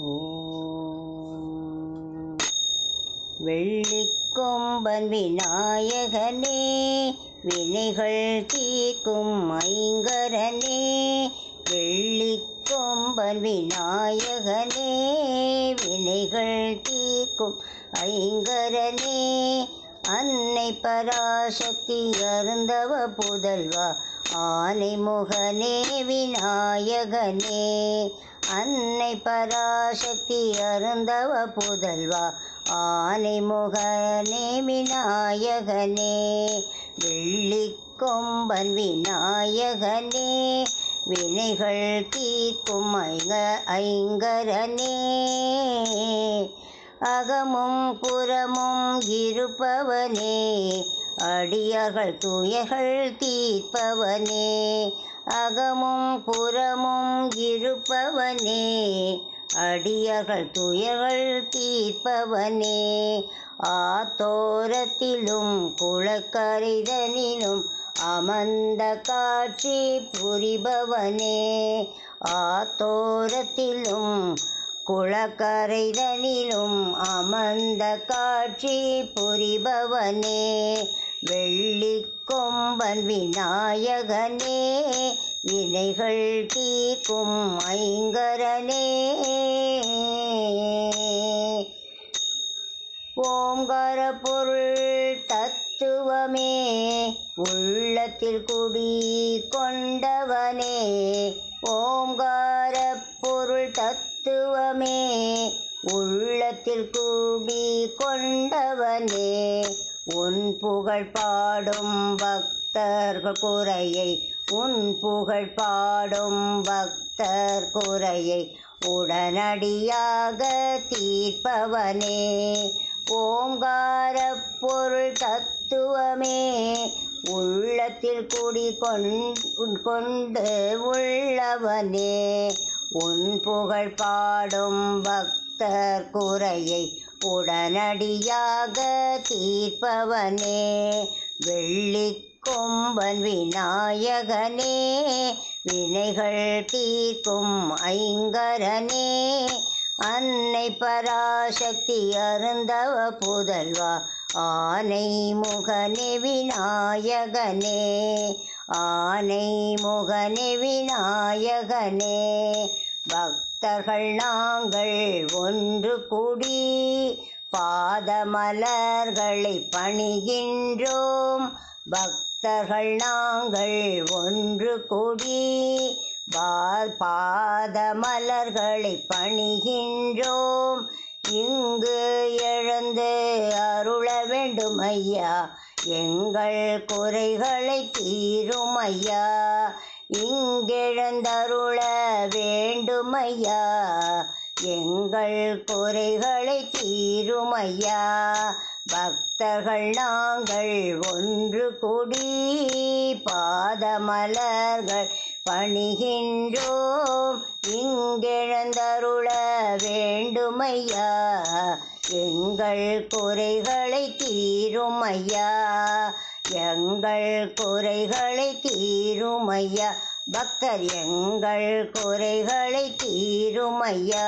ஓம் வெள்ளிக்கொம்பன் விநாயகனே வினைகள் தீர்க்கும் ஐங்கரனே வெள்ளிக்கொம்பன் விநாயகனே வினைகள் தீர்க்கும் ஐங்கரனே. அன்னை பராசக்தி அருந்தவ புதல்வா ஆனை முகனே விநாயகனே. அன்னை பராசக்தி அருந்தவ புதல்வா ஆனை முகனே விநாயகனே வெள்ளிக்கொம்பன் விநாயகனே வினைகள் தீர்க்கும் ஐங்க ஐங்கரனே. அகமும் புறமும் இருப்பவனே அடியார்கள் துயர்கள் தீர்ப்பவனே அகமும் புறமும் இருப்பவனே அடியார்கள் துயர்கள் தீர்ப்பவனே ஆத்தோரத்திலும் குளக்கரைதனிலும் அமர்ந்த காட்சி புரிபவனே ஆத்தோரத்திலும் குளக்கரைதனிலும் அமர்ந்த காட்சி புரிபவனே வெள்ளி கொம்பன் விநாயகனே வினைகள் தீக்கும் ஐங்கரனே. ஓங்கார பொருள் தத்துவமே உள்ளத்தில் குடி கொண்டவனே ஓங்கார பொருள் தத்துவமே உள்ளத்தில் கூடி கொண்டவனே உன் புகழ் பாடும் பக்தர்கள் குறையை உன் புகழ் பாடும் பக்தர் குறையை உடனடியாக தீர்ப்பவனே. ஓங்கார பொருள் தத்துவமே உள்ளத்தில் குடி கொண்டு உள்ளவனே. உன் புகழ் பாடும் பக்தர் குறையை உடனடியாக தீர்ப்பவனே வெள்ளி கொம்பன் விநாயகனே வினைகள் தீர்க்கும் ஐங்கரனே அன்னை பராசக்தி அருந்தவ புதல்வா ஆனை முகனே விநாயகனே ஆனை முகனே விநாயகனே. பக்தர்கள் நாங்கள் ஒன்று கூடி பாதமலர்களை பணிகின்றோம். பக்தர்கள் நாங்கள் ஒன்று கூடி பாதமலர்களை பணிகின்றோம். இங்கு எழுந்து அருள வேண்டும் ஐயா எங்கள் குறைகளை தீரும் ஐயா இங்கெழுந்தருள வேண்டுமையா? எங்கள் குறைகளை தீருமையா? பக்தர்கள் நாங்கள் ஒன்று கூடி பாதமலர்கள் பணிகின்றோம். இங்கெழுந்தருள வேண்டுமையா? எங்கள் குறைகளை தீருமையா? எங்கள் குறைகளை தீருமையா? பக்தர் எங்கள் குறைகளை தீருமையா?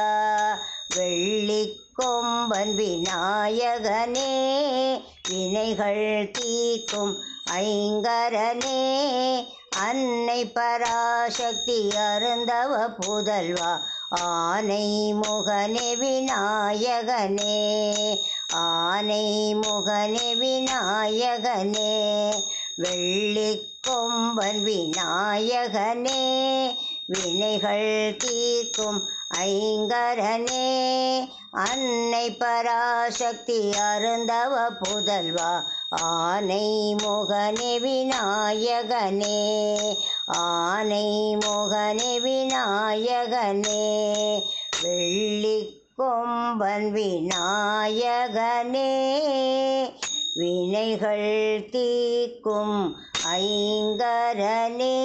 வெள்ளி கொம்பன் விநாயகனே வினைகள் தீர்க்கும் ஐங்கரனே அன்னை பராசக்தி அருந்தவ புதல்வா? ஆனை முகனே விநாயகனே ஆனை முகனே விநாயகனே வெள்ளி கொம்பன் விநாயகனே வினைகள் தீர்க்கும் ஐங்கரனே அன்னை பராசக்தி அருந்தவ புதல்வா ஆனை முகனே விநாயகனே ஆனை முகனே விநாயகனே வெள்ளி கொம்பன் விநாயகனே வினைகள் தீக்கும் ஐங்கரனே.